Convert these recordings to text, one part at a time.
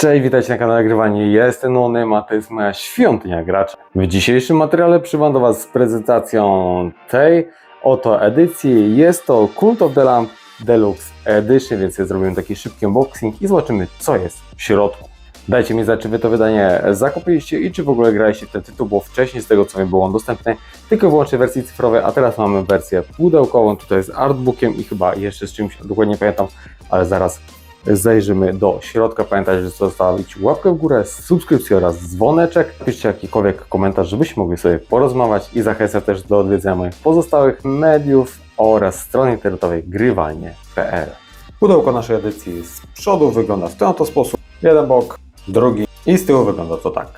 Cześć, witajcie na kanale Grywanie. Jestem Onym, a to jest moja świątynia gracza. W dzisiejszym materiale przybywam do Was z prezentacją tej oto edycji. Jest to Cult of the Lamp Deluxe Edition, więc ja zrobiłem taki szybki unboxing i zobaczymy, co jest w środku. Dajcie mi znać, czy Wy to wydanie zakupiliście i czy w ogóle graliście w ten tytuł, bo wcześniej z tego co wiem było on dostępny tylko wyłącznie w wersji cyfrowej, a teraz mamy wersję pudełkową, tutaj z artbookiem i chyba jeszcze z czymś, dokładnie nie pamiętam, ale zaraz zajrzymy do środka. Pamiętajcie, że zostawić łapkę w górę, subskrypcję oraz dzwoneczek. Piszcie jakikolwiek komentarz, żebyśmy mogli sobie porozmawiać i zachęcam też do odwiedzenia moich pozostałych mediów oraz strony internetowej grywalnie.pl. Pudełko naszej edycji z przodu wygląda w ten oto sposób. Jeden bok, drugi i z tyłu wygląda to tak.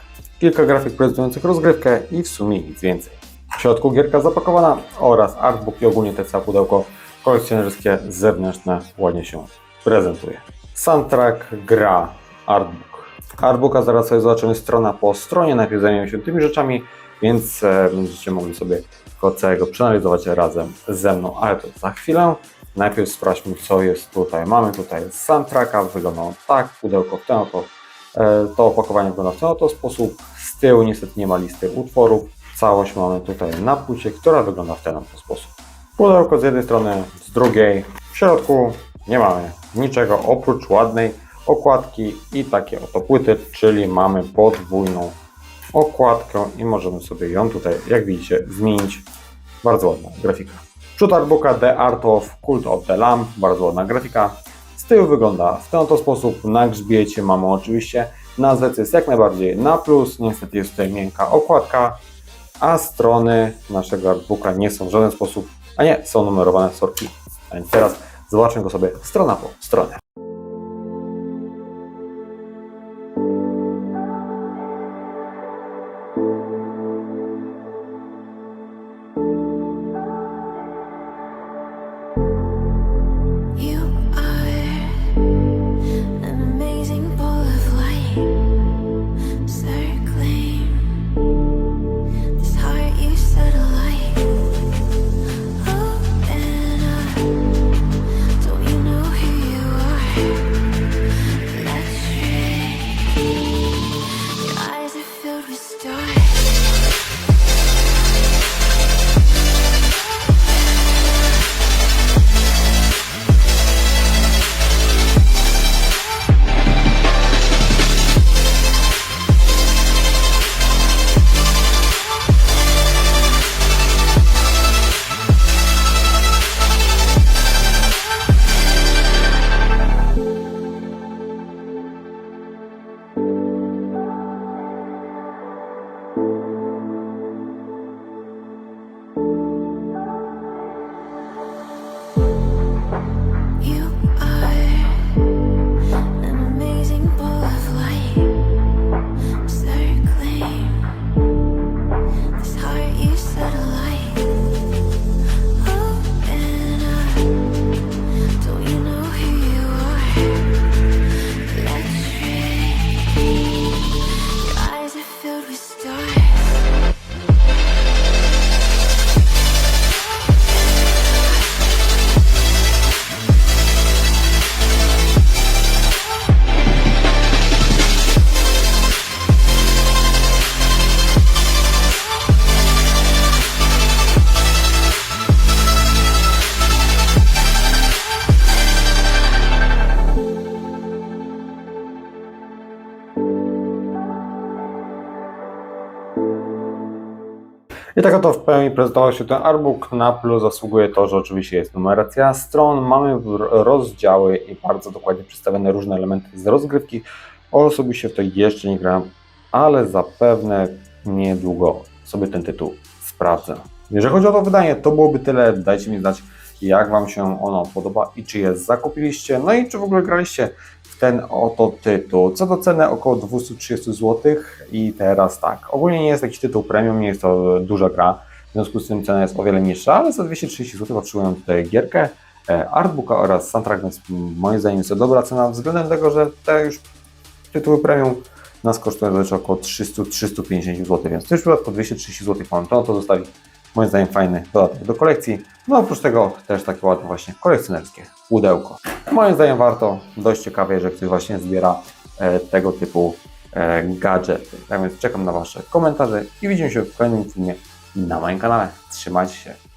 Kilka grafik prezentujących rozgrywkę i w sumie nic więcej. W środku gierka zapakowana oraz artbook i ogólnie te całe pudełko kolekcjonerskie zewnętrzne ładnie się prezentuje. Soundtrack, gra, artbook. Artbooka zaraz sobie zobaczymy strona po stronie, najpierw zajmiemy się tymi rzeczami, więc e, będziecie mogli sobie go całego przeanalizować razem ze mną, ale to za chwilę. Najpierw sprawdźmy co jest tutaj. Mamy tutaj soundtracka, wygląda on tak, pudełko w ten oto, e, to opakowanie wygląda w ten oto sposób. Z tyłu niestety nie ma listy utworów. Całość mamy tutaj na płycie, która wygląda w ten oto sposób. Pudełko z jednej strony, z drugiej. W środku nie mamy niczego oprócz ładnej okładki i takie oto płyty, czyli mamy podwójną okładkę i możemy sobie ją tutaj, jak widzicie, zmienić. Bardzo ładna grafika. Przód artbooka The Art of Cult of the Lamb, bardzo ładna grafika. Z tyłu wygląda w ten oto sposób. Na grzbiecie mamy oczywiście nazwę, co jest jak najbardziej na plus. Niestety jest tutaj miękka okładka, a strony naszego artbooka nie są w żaden sposób, a nie, są numerowane sorki. Więc teraz zobaczmy go sobie strona po stronie. I tak oto w pełni prezentował się ten artbook. Na plus zasługuje to, że oczywiście jest numeracja stron, mamy rozdziały i bardzo dokładnie przedstawione różne elementy z rozgrywki. Osobiście w to jeszcze nie grałem, ale zapewne niedługo sobie ten tytuł sprawdzę. Jeżeli chodzi o to wydanie, to byłoby tyle. Dajcie mi znać, jak Wam się ono podoba i czy je zakupiliście, no i czy w ogóle graliście ten oto tytuł. Co do ceny około 230 zł i teraz tak, ogólnie nie jest jakiś tytuł premium, nie jest to duża gra, w związku z tym cena jest o wiele niższa, ale za 230 zł otrzymują tutaj gierkę, e, artbooka oraz soundtrack, więc moim zdaniem jest to dobra cena względem tego, że te już tytuły premium nas kosztują zazwyczaj około 300-350 zł, więc w tym przypadku 230 zł mam to, to zostawi moim zdaniem fajny dodatek do kolekcji. No oprócz tego też takie ładne właśnie kolekcjonerskie pudełko. Moim zdaniem warto, dość ciekawe, jeżeli ktoś właśnie zbiera e, tego typu e, gadżety. Tak więc czekam na Wasze komentarze i widzimy się w kolejnym filmie na moim kanale. Trzymajcie się!